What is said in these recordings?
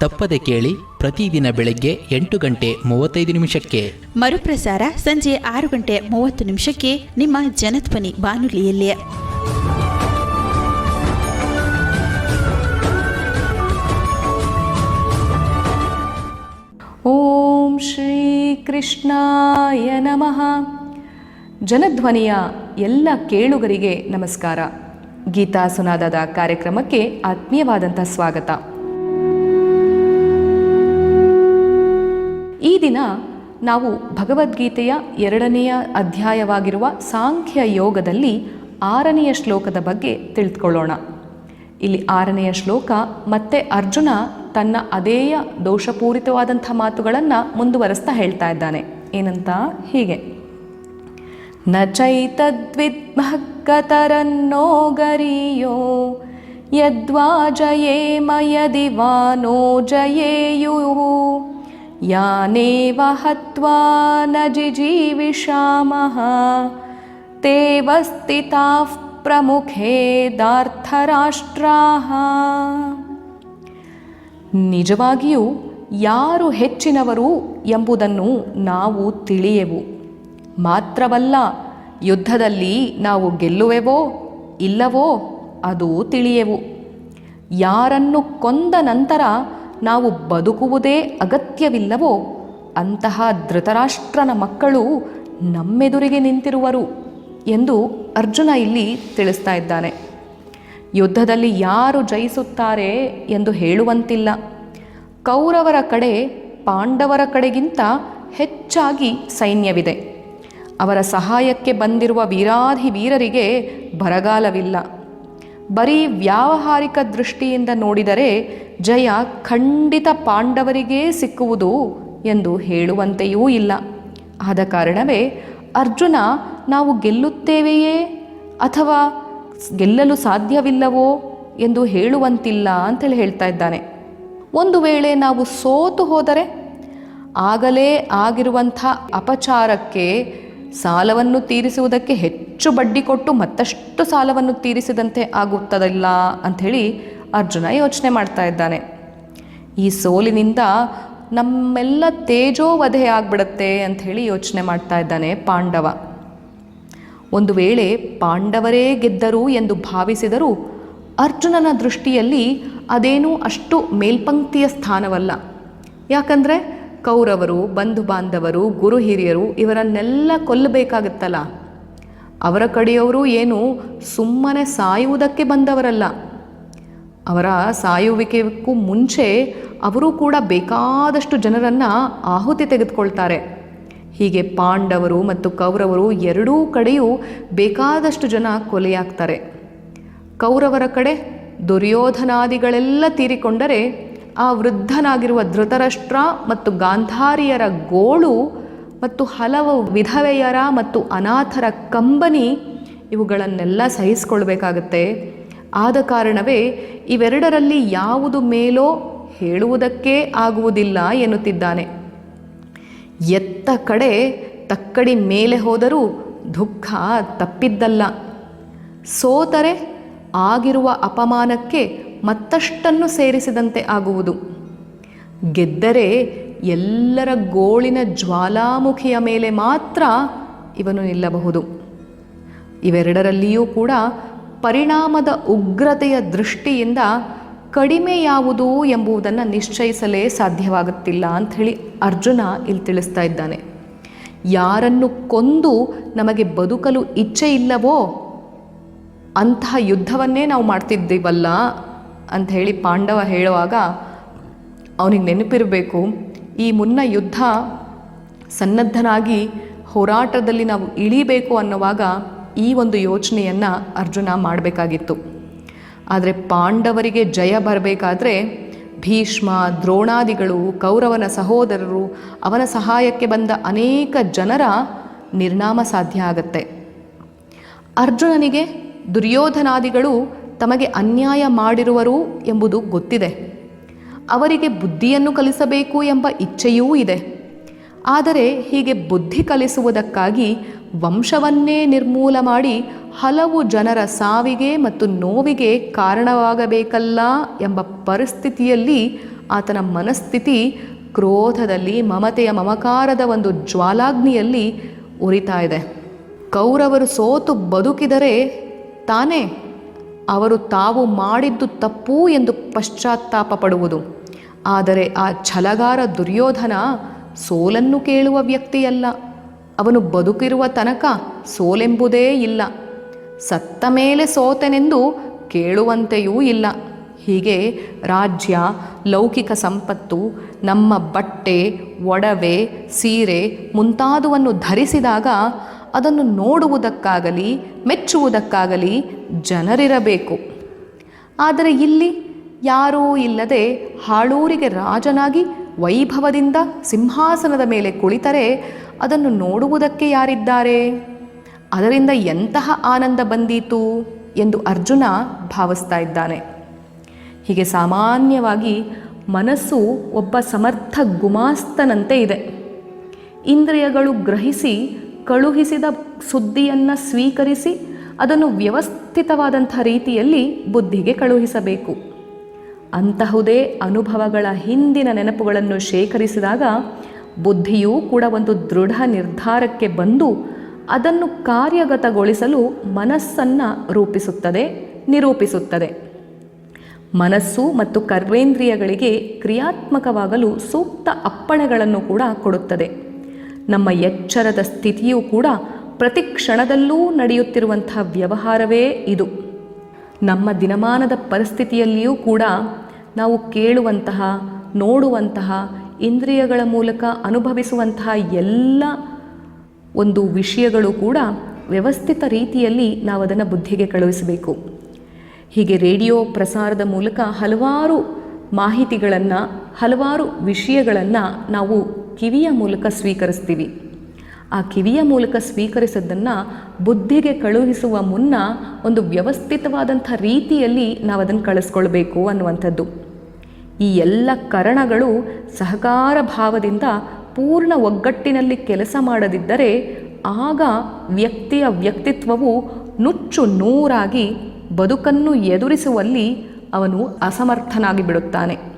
ತಪ್ಪದೆ ಕೇಳಿ ಪ್ರತಿದಿನ ಬೆಳಗ್ಗೆ ಎಂಟು ಗಂಟೆ ಮೂವತ್ತೈದು ನಿಮಿಷಕ್ಕೆ. ಮರುಪ್ರಸಾರ ಸಂಜೆ ಆರು ಗಂಟೆ ಮೂವತ್ತು ನಿಮಿಷಕ್ಕೆ ನಿಮ್ಮ ಜನಧ್ವನಿ ಬಾನುಲಿಯಲ್ಲಿ. ಓಂ ಶ್ರೀ ಕೃಷ್ಣಾಯ ನಮಃ. ಜನಧ್ವನಿಯ ಎಲ್ಲ ಕೇಳುಗರಿಗೆ ನಮಸ್ಕಾರ. ಗೀತಾ ಸುನಾದದ ಕಾರ್ಯಕ್ರಮಕ್ಕೆ ಆತ್ಮೀಯವಾದಂಥ ಸ್ವಾಗತ. ದಿನ ನಾವು ಭಗವದ್ಗೀತೆಯ ಎರಡನೆಯ ಅಧ್ಯಾಯವಾಗಿರುವ ಸಾಂಖ್ಯ ಯೋಗದಲ್ಲಿ ಆರನೆಯ ಶ್ಲೋಕದ ಬಗ್ಗೆ ತಿಳಿದುಕೊಳ್ಳೋಣ ಇಲ್ಲಿ ಆರನೆಯ ಶ್ಲೋಕ, ಮತ್ತೆ ಅರ್ಜುನ ತನ್ನ ಅದೇಯ ದೋಷಪೂರಿತವಾದಂಥ ಮಾತುಗಳನ್ನು ಮುಂದುವರೆಸ್ತಾ ಹೇಳ್ತಾ ಇದ್ದಾನೆ. ಏನಂತ? ಹೀಗೆ. ನ ಚೈತದ್ವಿದ್ಮಃ ಗರಿಯೋ, ಯದ್ವಾ ಜಯೇಮ ಯದಿ ದಿವಾನೋ ನೋ ಹತ್ವಾ ನ ಜಿಜೀವಿಷಾಮಃ ತೇವ ಸ್ಥಿತಾಃ ಪ್ರಮುಖೇ ದಾರ್ಥರಾಷ್ಟ್ರಾಃ. ನಿಜವಾಗಿಯೂ ಯಾರು ಹೆಚ್ಚಿನವರು ಎಂಬುದನ್ನು ನಾವು ತಿಳಿಯೆವು. ಮಾತ್ರವಲ್ಲ, ಯುದ್ಧದಲ್ಲಿ ನಾವು ಗೆಲ್ಲುವೆವೋ ಇಲ್ಲವೋ ಅದು ತಿಳಿಯೆವು. ಯಾರನ್ನು ಕೊಂದ ನಂತರ ನಾವು ಬದುಕುವುದೇ ಅಗತ್ಯವಿಲ್ಲವೋ ಅಂತಹ ಧೃತರಾಷ್ಟ್ರನ ಮಕ್ಕಳು ನಮ್ಮೆದುರಿಗೆ ನಿಂತಿರುವರು ಎಂದು ಅರ್ಜುನ ಇಲ್ಲಿ ತಿಳಿಸ್ತಾ ಇದ್ದಾನೆ. ಯುದ್ಧದಲ್ಲಿ ಯಾರು ಜಯಿಸುತ್ತಾರೆ ಎಂದು ಹೇಳುವಂತಿಲ್ಲ. ಕೌರವರ ಕಡೆ ಪಾಂಡವರ ಕಡೆಗಿಂತ ಹೆಚ್ಚಾಗಿ ಸೈನ್ಯವಿದೆ. ಅವರ ಸಹಾಯಕ್ಕೆ ಬಂದಿರುವ ವೀರಾಧಿ ವೀರರಿಗೆ ಬರಗಾಲವಿಲ್ಲ. ಬರೀ ವ್ಯಾವಹಾರಿಕ ದೃಷ್ಟಿಯಿಂದ ನೋಡಿದರೆ ಜಯ ಖಂಡಿತ ಪಾಂಡವರಿಗೇ ಸಿಕ್ಕುವುದು ಎಂದು ಹೇಳುವಂತೆಯೂ ಇಲ್ಲ. ಆದ ಕಾರಣವೇ ಅರ್ಜುನ ನಾವು ಗೆಲ್ಲುತ್ತೇವೆಯೇ ಅಥವಾ ಗೆಲ್ಲಲು ಸಾಧ್ಯವಿಲ್ಲವೋ ಎಂದು ಹೇಳುವಂತಿಲ್ಲ ಅಂತೇಳಿ ಹೇಳ್ತಾ ಇದ್ದಾನೆ. ಒಂದು ವೇಳೆ ನಾವು ಸೋತು ಹೋದರೆ ಆಗಲೇ ಆಗಿರುವಂಥ ಅಪಚಾರಕ್ಕೆ ಸಾಲವನ್ನು ತೀರಿಸುವುದಕ್ಕೆ ಹೆಚ್ಚು ಬಡ್ಡಿ ಕೊಟ್ಟು ಮತ್ತಷ್ಟು ಸಾಲವನ್ನು ತೀರಿಸಿದಂತೆ ಆಗುತ್ತದಲ್ಲ ಅಂಥೇಳಿ ಅರ್ಜುನ ಯೋಚನೆ ಮಾಡ್ತಾ ಇದ್ದಾನೆ. ಈ ಸೋಲಿನಿಂದ ನಮ್ಮೆಲ್ಲ ತೇಜೋವಧೆ ಆಗ್ಬಿಡತ್ತೆ ಅಂಥೇಳಿ ಯೋಚನೆ ಮಾಡ್ತಾ ಇದ್ದಾನೆ ಪಾಂಡವ. ಒಂದು ವೇಳೆ ಪಾಂಡವರೇ ಗೆದ್ದರು ಎಂದು ಭಾವಿಸಿದರೂ ಅರ್ಜುನನ ದೃಷ್ಟಿಯಲ್ಲಿ ಅದೇನೂ ಅಷ್ಟು ಮೇಲ್ಪಂಕ್ತಿಯ ಸ್ಥಾನವಲ್ಲ. ಯಾಕಂದರೆ ಕೌರವರು, ಬಂಧು ಬಾಂಧವರು, ಗುರು ಹಿರಿಯರು ಇವರನ್ನೆಲ್ಲ ಕೊಲ್ಲಬೇಕಾಗುತ್ತಲ್ಲ. ಅವರ ಕಡೆಯವರು ಏನು ಸುಮ್ಮನೆ ಸಾಯುವುದಕ್ಕೆ ಬಂದವರಲ್ಲ. ಅವರ ಸಾಯುವಿಕೆಗೂ ಮುಂಚೆ ಅವರು ಕೂಡ ಬೇಕಾದಷ್ಟು ಜನರನ್ನು ಆಹುತಿ ತೆಗೆದುಕೊಳ್ತಾರೆ. ಹೀಗೆ ಪಾಂಡವರು ಮತ್ತು ಕೌರವರು ಎರಡೂ ಕಡೆಯೂ ಬೇಕಾದಷ್ಟು ಜನ ಕೊಲೆಯಾಗ್ತಾರೆ. ಕೌರವರ ಕಡೆ ದುರ್ಯೋಧನಾದಿಗಳೆಲ್ಲ ತೀರಿಕೊಂಡರೆ ಆ ವೃದ್ಧನಾಗಿರುವ ಧೃತರಾಷ್ಟ್ರ ಮತ್ತು ಗಾಂಧಾರಿಯರ ಗೋಳು ಮತ್ತು ಹಲವು ವಿಧವೆಯರ ಮತ್ತು ಅನಾಥರ ಕಂಬನಿ ಇವುಗಳನ್ನೆಲ್ಲ ಸಹಿಸಿಕೊಳ್ಬೇಕಾಗತ್ತೆ. ಆದ ಕಾರಣವೇ ಇವೆರಡರಲ್ಲಿ ಯಾವುದು ಮೇಲೋ ಹೇಳುವುದಕ್ಕೆ ಆಗುವುದಿಲ್ಲ ಎನ್ನುತ್ತಿದ್ದಾನೆ. ಎತ್ತ ಕಡೆ ತಕ್ಕಡಿ ಮೇಲೆ ಹೋದರೂ ದುಃಖ ತಪ್ಪಿದ್ದಲ್ಲ. ಸೋತರೆ ಆಗಿರುವ ಅಪಮಾನಕ್ಕೆ ಮತ್ತಷ್ಟನ್ನು ಸೇರಿಸಿದಂತೆ ಆಗುವುದು. ಗೆದ್ದರೆ ಎಲ್ಲರ ಗೋಳಿನ ಜ್ವಾಲಾಮುಖಿಯ ಮೇಲೆ ಮಾತ್ರ ಇವನು ನಿಲ್ಲಬಹುದು. ಇವೆರಡರಲ್ಲಿಯೂ ಕೂಡ ಪರಿಣಾಮದ ಉಗ್ರತೆಯ ದೃಷ್ಟಿಯಿಂದ ಕಡಿಮೆ ಯಾವುದು ಎಂಬುದನ್ನು ನಿಶ್ಚಯಿಸಲೇ ಸಾಧ್ಯವಾಗುತ್ತಿಲ್ಲ ಅಂಥೇಳಿ ಅರ್ಜುನ ಇಲ್ಲಿ ತಿಳಿಸ್ತಾ ಇದ್ದಾನೆ. ಯಾರನ್ನು ಕೊಂದು ನಮಗೆ ಬದುಕಲು ಇಚ್ಛೆ ಇಲ್ಲವೋ ಅಂತಹ ಯುದ್ಧವನ್ನೇ ನಾವು ಮಾಡ್ತಿದ್ದೀವಲ್ಲ ಅಂತ ಹೇಳಿ ಪಾಂಡವ ಹೇಳುವಾಗ ಅವನಿಗೆ ನೆನಪಿರಬೇಕು, ಈ ಮುನ್ನ ಯುದ್ಧ ಸನ್ನದ್ಧನಾಗಿ ಹೋರಾಟದಲ್ಲಿ ನಾವು ಇಳಿಬೇಕು ಅನ್ನುವಾಗ ಈ ಒಂದು ಯೋಚನೆಯನ್ನು ಅರ್ಜುನ ಮಾಡಬೇಕಾಗಿತ್ತು. ಆದರೆ ಪಾಂಡವರಿಗೆ ಜಯ ಬರಬೇಕಾದ್ರೆ ಭೀಷ್ಮ, ದ್ರೋಣಾದಿಗಳು, ಕೌರವನ ಸಹೋದರರು, ಅವನ ಸಹಾಯಕ್ಕೆ ಬಂದ ಅನೇಕ ಜನರ ನಿರ್ನಾಮ ಸಾಧ್ಯ ಆಗತ್ತೆ. ಅರ್ಜುನನಿಗೆ ದುರ್ಯೋಧನಾದಿಗಳು ತಮಗೆ ಅನ್ಯಾಯ ಮಾಡಿರುವರು ಎಂಬುದು ಗೊತ್ತಿದೆ. ಅವರಿಗೆ ಬುದ್ಧಿಯನ್ನು ಕಲಿಸಬೇಕು ಎಂಬ ಇಚ್ಛೆಯೂ ಇದೆ. ಆದರೆ ಹೀಗೆ ಬುದ್ಧಿ ಕಲಿಸುವುದಕ್ಕಾಗಿ ವಂಶವನ್ನೇ ನಿರ್ಮೂಲ ಮಾಡಿ ಹಲವು ಜನರ ಸಾವಿಗೆ ಮತ್ತು ನೋವಿಗೆ ಕಾರಣವಾಗಬೇಕಲ್ಲ ಎಂಬ ಪರಿಸ್ಥಿತಿಯಲ್ಲಿ ಆತನ ಮನಸ್ಥಿತಿ ಕ್ರೋಧದಲ್ಲಿ ಮಮತೆಯ ಮಮಕಾರದ ಒಂದು ಜ್ವಾಲಾಗ್ನಿಯಲ್ಲಿ ಉರಿತಾ ಇದೆ. ಕೌರವರು ಸೋತು ಬದುಕಿದರೆ ತಾನೇ ಅವರು ತಾವು ಮಾಡಿದ್ದು ತಪ್ಪು ಎಂದು ಪಶ್ಚಾತ್ತಾಪ ಪಡುವುದು ಆದರೆ ಆ ಛಲಗಾರ ದುರ್ಯೋಧನ ಸೋಲನ್ನು ಕೇಳುವ ವ್ಯಕ್ತಿಯಲ್ಲ. ಅವನು ಬದುಕಿರುವ ತನಕ ಸೋಲೆಂಬುದೇ ಇಲ್ಲ. ಸತ್ತ ಮೇಲೆ ಸೋತೆನೆಂದು ಕೇಳುವಂತೆಯೂ ಇಲ್ಲ. ಹೀಗೆ ರಾಜ್ಯ, ಲೌಕಿಕ ಸಂಪತ್ತು, ನಮ್ಮ ಬಟ್ಟೆ, ಒಡವೆ, ಸೀರೆ ಮುಂತಾದುವನ್ನು ಧರಿಸಿದಾಗ ಅದನ್ನು ನೋಡುವುದಕ್ಕಾಗಲಿ, ಮೆಚ್ಚುವುದಕ್ಕಾಗಲಿ ಜನರಿರಬೇಕು. ಆದರೆ ಇಲ್ಲಿ ಯಾರೂ ಇಲ್ಲದೆ ಹಾಳೂರಿಗೆ ರಾಜನಾಗಿ ವೈಭವದಿಂದ ಸಿಂಹಾಸನದ ಮೇಲೆ ಕುಳಿತರೆ ಅದನ್ನು ನೋಡುವುದಕ್ಕೆ ಯಾರಿದ್ದಾರೆ? ಅದರಿಂದ ಎಂತಹ ಆನಂದ ಬಂದೀತು ಎಂದು ಅರ್ಜುನ ಭಾವಿಸ್ತಾ ಇದ್ದಾನೆ. ಹೀಗೆ ಸಾಮಾನ್ಯವಾಗಿ ಮನಸ್ಸು ಒಬ್ಬ ಸಮರ್ಥ ಗುಮಾಸ್ತನಂತೆ ಇದೆ. ಇಂದ್ರಿಯಗಳು ಗ್ರಹಿಸಿ ಕಳುಹಿಸಿದ ಸುದ್ದಿಯನ್ನು ಸ್ವೀಕರಿಸಿ ಅದನ್ನು ವ್ಯವಸ್ಥಿತವಾದಂಥ ರೀತಿಯಲ್ಲಿ ಬುದ್ಧಿಗೆ ಕಳುಹಿಸಬೇಕು. ಅಂತಹುದೇ ಅನುಭವಗಳ ಹಿಂದಿನ ನೆನಪುಗಳನ್ನು ಶೇಖರಿಸಿದಾಗ ಬುದ್ಧಿಯೂ ಕೂಡ ಒಂದು ದೃಢ ನಿರ್ಧಾರಕ್ಕೆ ಬಂದು ಅದನ್ನು ಕಾರ್ಯಗತಗೊಳಿಸಲು ಮನಸ್ಸನ್ನು ರೂಪಿಸುತ್ತದೆ, ನಿರೂಪಿಸುತ್ತದೆ. ಮನಸ್ಸು ಮತ್ತು ಕರ್ವೇಂದ್ರಿಯಗಳಿಗೆ ಕ್ರಿಯಾತ್ಮಕವಾಗಲು ಸೂಕ್ತ ಅಪ್ಪಣೆಗಳನ್ನು ಕೂಡ ಕೊಡುತ್ತದೆ. ನಮ್ಮ ಎಚ್ಚರದ ಸ್ಥಿತಿಯೂ ಕೂಡ ಪ್ರತಿ ಕ್ಷಣದಲ್ಲೂ ನಡೆಯುತ್ತಿರುವಂತಹ ವ್ಯವಹಾರವೇ ಇದು. ನಮ್ಮ ದಿನಮಾನದ ಪರಿಸ್ಥಿತಿಯಲ್ಲಿಯೂ ಕೂಡ ನಾವು ಕೇಳುವಂತಹ, ನೋಡುವಂತಹ, ಇಂದ್ರಿಯಗಳ ಮೂಲಕ ಅನುಭವಿಸುವಂತಹ ಎಲ್ಲ ಒಂದು ವಿಷಯಗಳು ಕೂಡ ವ್ಯವಸ್ಥಿತ ರೀತಿಯಲ್ಲಿ ನಾವು ಅದನ್ನು ಬುದ್ಧಿಗೆ ಕಳುಹಿಸಬೇಕು. ಹೀಗೆ ರೇಡಿಯೋ ಪ್ರಸಾರದ ಮೂಲಕ ಹಲವಾರು ಮಾಹಿತಿಗಳನ್ನು, ಹಲವಾರು ವಿಷಯಗಳನ್ನು ನಾವು ಕಿವಿಯ ಮೂಲಕ ಸ್ವೀಕರಿಸ್ತೀವಿ. ಆ ಕಿವಿಯ ಮೂಲಕ ಸ್ವೀಕರಿಸೋದನ್ನು ಬುದ್ಧಿಗೆ ಕಳುಹಿಸುವ ಮುನ್ನ ಒಂದು ವ್ಯವಸ್ಥಿತವಾದಂಥ ರೀತಿಯಲ್ಲಿ ನಾವು ಅದನ್ನು ಕಳಿಸ್ಕೊಳ್ಬೇಕು ಅನ್ನುವಂಥದ್ದು. ಈ ಎಲ್ಲ ಕರಣಗಳು ಸಹಕಾರ ಭಾವದಿಂದ ಪೂರ್ಣ ಒಗ್ಗಟ್ಟಿನಲ್ಲಿ ಕೆಲಸ ಮಾಡದಿದ್ದರೆ ಆಗ ವ್ಯಕ್ತಿಯ ವ್ಯಕ್ತಿತ್ವವು ನುಚ್ಚು ನೂರಾಗಿ ಬದುಕನ್ನು ಎದುರಿಸುವಲ್ಲಿ ಅವನು ಅಸಮರ್ಥನಾಗಿ ಬಿಡುತ್ತಾನೆ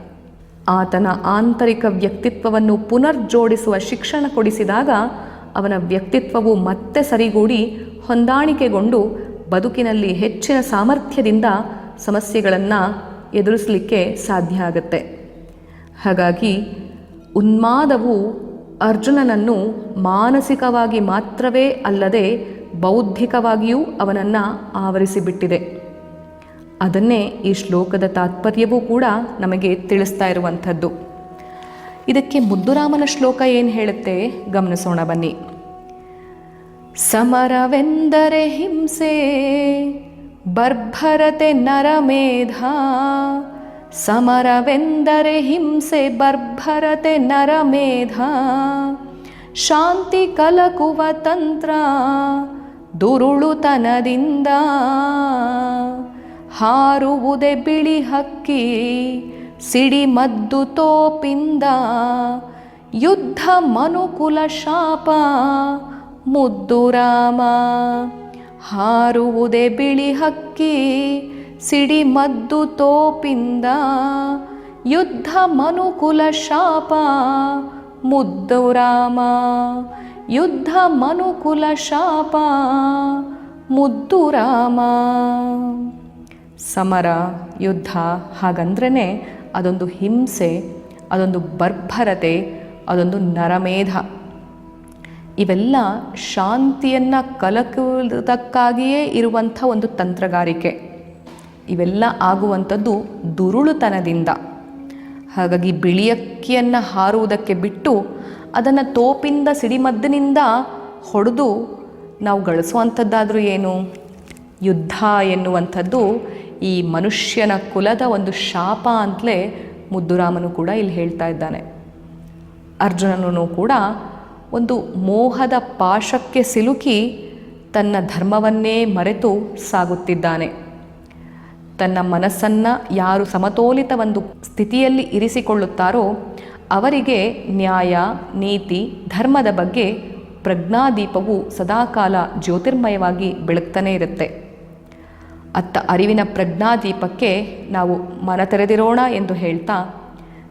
ಆತನ ಆಂತರಿಕ ವ್ಯಕ್ತಿತ್ವವನ್ನು ಪುನರ್ಜೋಡಿಸುವ ಶಿಕ್ಷಣ ಕೊಡಿಸಿದಾಗ ಅವನ ವ್ಯಕ್ತಿತ್ವವು ಮತ್ತೆ ಸರಿಗೂಡಿ ಹೊಂದಾಣಿಕೆಗೊಂಡು ಬದುಕಿನಲ್ಲಿ ಹೆಚ್ಚಿನ ಸಾಮರ್ಥ್ಯದಿಂದ ಸಮಸ್ಯೆಗಳನ್ನು ಎದುರಿಸಲಿಕ್ಕೆ ಸಾಧ್ಯ ಆಗುತ್ತೆ. ಹಾಗಾಗಿ ಉನ್ಮಾದವು ಅರ್ಜುನನನ್ನು ಮಾನಸಿಕವಾಗಿ ಮಾತ್ರವೇ ಅಲ್ಲದೆ ಬೌದ್ಧಿಕವಾಗಿಯೂ ಅವನನ್ನು ಆವರಿಸಿಬಿಟ್ಟಿದೆ. ಅದನ್ನೇ ಈ ಶ್ಲೋಕದ ತಾತ್ಪರ್ಯವೂ ಕೂಡ ನಮಗೆ ತಿಳಿಸ್ತಾ ಇರುವಂಥದ್ದು. ಇದಕ್ಕೆ ಮುದ್ದುರಾಮನ ಶ್ಲೋಕ ಏನು ಹೇಳುತ್ತೆ? ಗಮನಿಸೋಣ ಬನ್ನಿ. ಸಮರವೆಂದರೆ ಹಿಂಸೆ, ಬರ್ಭರತೆ ನರಮೇಧ, ಸಮರವೆಂದರೆ ಹಿಂಸೆ, ಬರ್ಭರತೆ ನರಮೇಧ, ಶಾಂತಿ ಕಲಕುವ ತಂತ್ರ, ದುರುಳುತನದಿಂದ. ಹಾರುವುದೇ ಬಿಳಿ ಹಕ್ಕಿ ಸಿಡಿಮದ್ದು ತೋಪಿಂದ, ಯುದ್ಧ ಮನುಕುಲ ಶಾಪ, ಮುದ್ದು ರಾಮ. ಹಾರುವುದೇ ಬಿಳಿ ಹಕ್ಕಿ ಸಿಡಿಮದ್ದು ತೋಪಿಂದ, ಯುದ್ಧ ಮನುಕುಲ ಶಾಪ, ಮುದ್ದು ರಾಮ. ಯುದ್ಧ ಮನುಕುಲ ಶಾಪ, ಮುದ್ದು ರಾಮ. ಸಮರ, ಯುದ್ಧ ಹಾಗಂದ್ರೇ ಅದೊಂದು ಹಿಂಸೆ, ಅದೊಂದು ಬರ್ಭರತೆ, ಅದೊಂದು ನರಮೇಧ. ಇವೆಲ್ಲ ಶಾಂತಿಯನ್ನು ಕಲಕುವುದಕ್ಕಾಗಿಯೇ ಇರುವಂಥ ಒಂದು ತಂತ್ರಗಾರಿಕೆ. ಇವೆಲ್ಲ ಆಗುವಂಥದ್ದು ದುರುಳುತನದಿಂದ. ಹಾಗಾಗಿ ಬಿಳಿಯಕ್ಕಿಯನ್ನು ಹಾರುವುದಕ್ಕೆ ಬಿಟ್ಟು ಅದನ್ನು ತೋಪಿಂದ, ಸಿಡಿಮದ್ದಿನಿಂದ ಹೊಡೆದು ನಾವು ಗಳಿಸುವಂಥದ್ದಾದರೂ ಏನು? ಯುದ್ಧ ಎನ್ನುವಂಥದ್ದು ಈ ಮನುಷ್ಯನ ಕುಲದ ಒಂದು ಶಾಪ ಅಂತಲೇ ಮುದ್ದುರಾಮನು ಕೂಡ ಇಲ್ಲಿ ಹೇಳ್ತಾ ಇದ್ದಾನೆ. ಅರ್ಜುನನೂ ಕೂಡ ಒಂದು ಮೋಹದ ಪಾಶಕ್ಕೆ ಸಿಲುಕಿ ತನ್ನ ಧರ್ಮವನ್ನೇ ಮರೆತು ಸಾಗುತ್ತಿದ್ದಾನೆ. ತನ್ನ ಮನಸ್ಸನ್ನು ಯಾರು ಸಮತೋಲಿತ ಒಂದು ಸ್ಥಿತಿಯಲ್ಲಿ ಇರಿಸಿಕೊಳ್ಳುತ್ತಾರೋ ಅವರಿಗೆ ನ್ಯಾಯ, ನೀತಿ, ಧರ್ಮದ ಬಗ್ಗೆ ಪ್ರಜ್ಞಾದೀಪವು ಸದಾಕಾಲ ಜ್ಯೋತಿರ್ಮಯವಾಗಿ ಬೆಳಗ್ತಾನೇ ಇರುತ್ತೆ. ಅತ್ತ ಅರಿವಿನ ಪ್ರಜ್ಞಾದೀಪಕ್ಕೆ ನಾವು ಮನ ತೆರೆದಿರೋಣ ಎಂದು ಹೇಳ್ತಾ,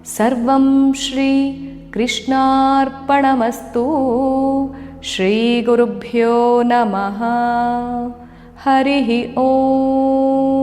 ಸರ್ವಂ ಶ್ರೀ ಕೃಷ್ಣಾರ್ಪಣಮಸ್ತು ಶ್ರೀ ಗುರುಭ್ಯೋ ನಮಃ. ಹರಿ ಓಂ.